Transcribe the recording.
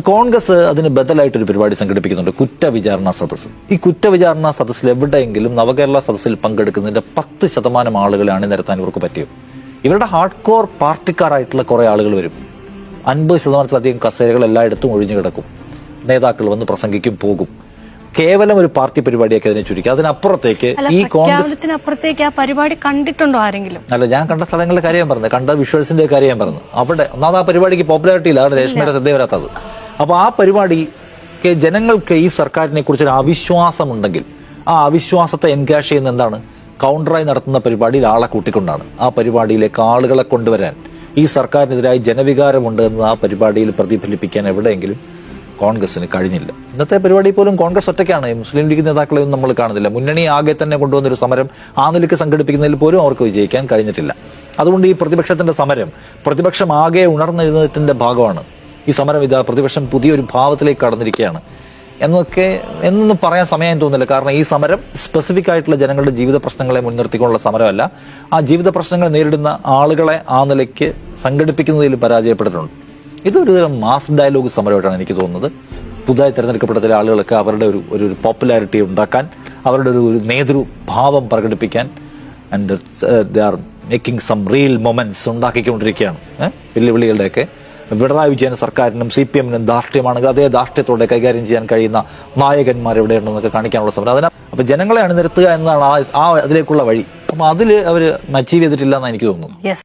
കോൺഗ്രസ് അതിന് ബദലായിട്ട് ഒരു പരിപാടി സംഘടിപ്പിക്കുന്നുണ്ട് കുറ്റവിചാരണ സദസ്സ്. ഈ കുറ്റവിചാരണ സദസ്സിൽ എവിടെയെങ്കിലും നവകേരള സദസ്സിൽ പങ്കെടുക്കുന്നതിന്റെ പത്ത് ശതമാനം ആളുകളാണ് നിരത്താൻ ഇവർക്ക് പറ്റിയത് ഇവരുടെ ഹാർഡ് കോർ പാർട്ടിക്കാരായിട്ടുള്ള കുറെ ആളുകൾ വരും. അൻപത് ശതമാനത്തിലധികം കസേരകൾ എല്ലായിടത്തും ഒഴിഞ്ഞു കിടക്കും. നേതാക്കൾ വന്ന് പ്രസംഗിക്കും പോകും. കേവലം ഒരു പാർട്ടി പരിപാടിയൊക്കെ അതിനെ ചുരുക്കി. അതിനപ്പുറത്തേക്ക് ഈ കോൺഗ്രസ് അപ്പുറത്തേക്ക് ആ പരിപാടി കണ്ടിട്ടുണ്ടോ ആരെങ്കിലും? അല്ല ഞാൻ കണ്ട സ്ഥലങ്ങളിലെ കാര്യം പറഞ്ഞത് കണ്ട വിഷ്വൽസിന്റെ കാര്യം ഞാൻ പറഞ്ഞു. അവിടെ ഒന്നാമത് ആ പരിപാടിക്ക് പോപ്പുലാരിറ്റി ഇല്ല. അതാണ് രേഷ്മയുടെ ശ്രദ്ധ വരാത്തത്. അപ്പൊ ആ പരിപാടിക്ക് ജനങ്ങൾക്ക് ഈ സർക്കാരിനെ കുറിച്ച് ഒരു അവിശ്വാസമുണ്ടെങ്കിൽ ആ അവിശ്വാസത്തെ എൻകാഷ് ചെയ്യുന്ന എന്താണ്? കൗണ്ടറായി നടത്തുന്ന പരിപാടിയിൽ ആളെ കൂട്ടിക്കൊണ്ടാണ്. ആ പരിപാടിയിലേക്ക് ആളുകളെ കൊണ്ടുവരാൻ ഈ സർക്കാരിനെതിരായി ജനവികാരമുണ്ട് എന്ന് ആ പരിപാടിയിൽ പ്രതിഫലിപ്പിക്കാൻ എവിടെയെങ്കിലും കോൺഗ്രസിന് കഴിഞ്ഞില്ല. ഇന്നത്തെ പരിപാടി പോലും കോൺഗ്രസ് ഒറ്റയ്ക്കാണ്. മുസ്ലിം ലീഗ് നേതാക്കളെയൊന്നും നമ്മൾ കാണുന്നില്ല. മുന്നണി ആകെ തന്നെ കൊണ്ടുവന്ന ഒരു സമരം ആ നിലയ്ക്ക് സംഘടിപ്പിക്കുന്നതിൽ പോലും അവർക്ക് വിജയിക്കാൻ കഴിഞ്ഞിട്ടില്ല. അതുകൊണ്ട് ഈ പ്രതിപക്ഷത്തിന്റെ സമരം പ്രതിപക്ഷം ആകെ ഉണർന്നെഴുന്നതിന്റെ ഭാഗമാണ്. ഈ സമരം ഇതാ പ്രതിപക്ഷം പുതിയൊരു ഭാവത്തിലേക്ക് കടന്നിരിക്കുകയാണ്. എന്നൊക്കെ എന്നൊന്നും പറയാൻ സമയം തോന്നുന്നില്ല. കാരണം ഈ സമരം സ്പെസിഫിക് ആയിട്ടുള്ള ജനങ്ങളുടെ ജീവിത പ്രശ്നങ്ങളെ മുൻനിർത്തിക്കൊണ്ടുള്ള സമരമല്ല. ആ ജീവിത പ്രശ്നങ്ങൾ നേരിടുന്ന ആളുകളെ ആ നിലയ്ക്ക് സംഘടിപ്പിക്കുന്നതിൽ പരാജയപ്പെട്ടിട്ടുണ്ട്. ഇതൊരു തരം മാസ് ഡയലോഗ് സമരമായിട്ടാണ് എനിക്ക് തോന്നുന്നത്. പുതുതായി തിരഞ്ഞെടുക്കപ്പെട്ട ചില ആളുകളൊക്കെ അവരുടെ ഒരു ഒരു പോപ്പുലാരിറ്റി ഉണ്ടാക്കാൻ അവരുടെ ഒരു ഒരു നേതൃഭാവം പ്രകടിപ്പിക്കാൻ and they are making some real moments ഉണ്ടാക്കിക്കൊണ്ടിരിക്കുകയാണ്. വെല്ലുവിളികളുടെയൊക്കെ പിണറായി വിജയൻ സർക്കാരിനും സി പി എമ്മിനും ധാർഷ്ട്യമാണെങ്കിൽ അതേ ധാർഷ്ട്യത്തോടെ കൈകാര്യം ചെയ്യാൻ കഴിയുന്ന നായകന്മാർ എവിടെയുണ്ടെന്നൊക്കെ കാണിക്കാനുള്ള സമരം. അതിനാ അപ്പൊ ജനങ്ങളെ അണിനിരത്തുക എന്നതാണ് ആ- അതിലേക്കുള്ള വഴി. അപ്പൊ അതിൽ അവർ അച്ചീവ് ചെയ്തിട്ടില്ല എന്ന് എനിക്ക് തോന്നുന്നു.